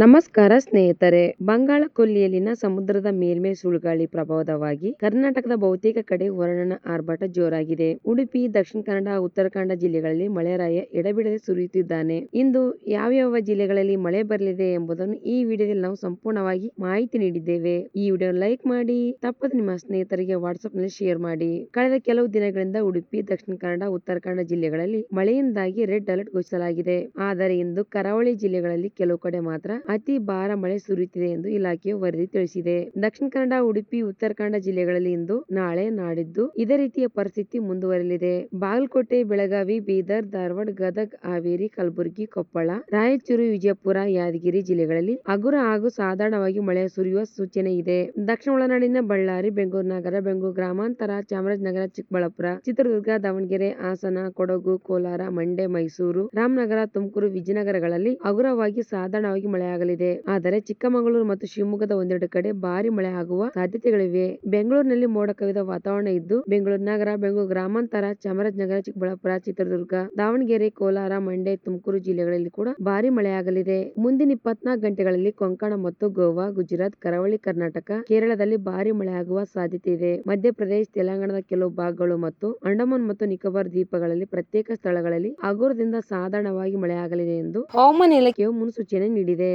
ನಮಸ್ಕಾರ ಸ್ನೇಹಿತರೆ. ಬಂಗಾಳ ಕೊಲ್ಲಿಯಲ್ಲಿನ ಸಮುದ್ರದ ಮೇಲ್ಮೈ ಸುಳ್ಗಾಳಿ ಪ್ರಭಾವದವಾಗಿ ಕರ್ನಾಟಕದ ಬಹುತೇಕ ಕಡೆ ವರ್ಣನ ಆರ್ಭಟ ಜೋರಾಗಿದೆ. ಉಡುಪಿ, ದಕ್ಷಿಣ ಕನ್ನಡ, ಉತ್ತರ ಕನ್ನಡ ಜಿಲ್ಲೆಗಳಲ್ಲಿ ಮಳೆರಾಯ ಎಡಬಿಡದೆ ಸುರಿಯುತ್ತಿದ್ದಾನೆ. ಇಂದು ಯಾವ್ಯಾವ ಜಿಲ್ಲೆಗಳಲ್ಲಿ ಮಳೆ ಬರಲಿದೆ ಎಂಬುದನ್ನು ಈ ವಿಡಿಯೋದಲ್ಲಿ ನಾವು ಸಂಪೂರ್ಣವಾಗಿ ಮಾಹಿತಿ ನೀಡಿದ್ದೇವೆ. ಈ ವಿಡಿಯೋ ಲೈಕ್ ಮಾಡಿ, ತಪ್ಪದ ನಿಮ್ಮ ಸ್ನೇಹಿತರಿಗೆ ವಾಟ್ಸ್ಆಪ್ನಲ್ಲಿ ಶೇರ್ ಮಾಡಿ. ಕಳೆದ ಕೆಲವು ದಿನಗಳಿಂದ ಉಡುಪಿ, ದಕ್ಷಿಣ ಕನ್ನಡ, ಉತ್ತರ ಕನ್ನಡ ಜಿಲ್ಲೆಗಳಲ್ಲಿ ಮಳೆಯಿಂದಾಗಿ ರೆಡ್ ಅಲರ್ಟ್ ಘೋಷಿಸಲಾಗಿದೆ. ಆದರೆ ಇಂದು ಕರಾವಳಿ ಜಿಲ್ಲೆಗಳಲ್ಲಿ ಕೆಲವು ಕಡೆ ಮಾತ್ರ ಅತಿ ಭಾರ ಮಳೆ ಸುರಿಯುತ್ತಿದೆ ಎಂದು ಇಲಾಖೆಯು ವರದಿ ತಿಳಿಸಿದೆ. ದಕ್ಷಿಣ ಕನ್ನಡ, ಉಡುಪಿ ಉತ್ತರ ಕನ್ನಡ ಜಿಲ್ಲೆಗಳಲ್ಲಿ ಇಂದು ನಾಳೆ ನಾಡಿದ್ದು ಇದೇ ರೀತಿಯ ಪರಿಸ್ಥಿತಿ ಮುಂದುವರೆಯಲಿದೆ. ಬಾಗಲಕೋಟೆ, ಬೆಳಗಾವಿ, ಬೀದರ್, ಧಾರವಾಡ, ಗದಗ, ಹಾವೇರಿ, ಕಲಬುರಗಿ, ಕೊಪ್ಪಳ, ರಾಯಚೂರು, ವಿಜಯಪುರ, ಯಾದಗಿರಿ ಜಿಲ್ಲೆಗಳಲ್ಲಿ ಹಗುರ ಹಾಗೂ ಸಾಧಾರಣವಾಗಿ ಮಳೆ ಸುರಿಯುವ ಸೂಚನೆ ಇದೆ. ದಕ್ಷಿಣ ಒಳನಾಡಿನ ಬಳ್ಳಾರಿ, ಬೆಂಗಳೂರು ನಗರ, ಬೆಂಗಳೂರು ಗ್ರಾಮಾಂತರ, ಚಾಮರಾಜನಗರ, ಚಿಕ್ಕಬಳ್ಳಾಪುರ, ಚಿತ್ರದುರ್ಗ, ದಾವಣಗೆರೆ, ಹಾಸನ, ಕೊಡಗು, ಕೋಲಾರ, ಮಂಡ್ಯ, ಮೈಸೂರು, ರಾಮನಗರ, ತುಮಕೂರು, ವಿಜಯನಗರಗಳಲ್ಲಿ ಹಗುರವಾಗಿ ಸಾಧಾರಣವಾಗಿ ಮಳೆಯಾಗಲಿದೆ ಆದರೆ ಚಿಕ್ಕಮಗಳೂರು ಮತ್ತು ಶಿವಮೊಗ್ಗದ ಒಂದೆರಡು ಕಡೆ ಭಾರಿ ಮಳೆ ಆಗುವ ಸಾಧ್ಯತೆಗಳಿವೆ. ಬೆಂಗಳೂರಿನಲ್ಲಿ ಮೋಡ ಕವಿದ ವಾತಾವರಣ ಇದ್ದು, ಬೆಂಗಳೂರು ನಗರ, ಬೆಂಗಳೂರು ಗ್ರಾಮಾಂತರ, ಚಾಮರಾಜನಗರ, ಚಿಕ್ಕಬಳ್ಳಾಪುರ, ಚಿತ್ರದುರ್ಗ, ದಾವಣಗೆರೆ, ಕೋಲಾರ, ಮಂಡ್ಯ, ತುಮಕೂರು ಜಿಲ್ಲೆಗಳಲ್ಲಿ ಕೂಡ ಭಾರಿ ಮಳೆಯಾಗಲಿದೆ ಮುಂದಿನ ಇಪ್ಪತ್ನಾಲ್ಕು ಗಂಟೆಗಳಲ್ಲಿ ಕೊಂಕಣ ಮತ್ತು ಗೋವಾ, ಗುಜರಾತ್, ಕರಾವಳಿ ಕರ್ನಾಟಕ, ಕೇರಳದಲ್ಲಿ ಭಾರಿ ಮಳೆಯಾಗುವ ಸಾಧ್ಯತೆ ಇದೆ. ಮಧ್ಯಪ್ರದೇಶ, ತೆಲಂಗಾಣದ ಕೆಲವು ಭಾಗಗಳು ಮತ್ತು ಅಂಡಮಾನ್ ಮತ್ತು ನಿಕೋಬಾರ್ ದ್ವೀಪಗಳಲ್ಲಿ ಪ್ರತ್ಯೇಕ ಸ್ಥಳಗಳಲ್ಲಿ ಹಗುರದಿಂದ ಸಾಧಾರಣವಾಗಿ ಮಳೆಯಾಗಲಿದೆ ಎಂದು ಹವಾಮಾನ ಇಲಾಖೆಯು ಮುನ್ಸೂಚನೆ ನೀಡಿದೆ.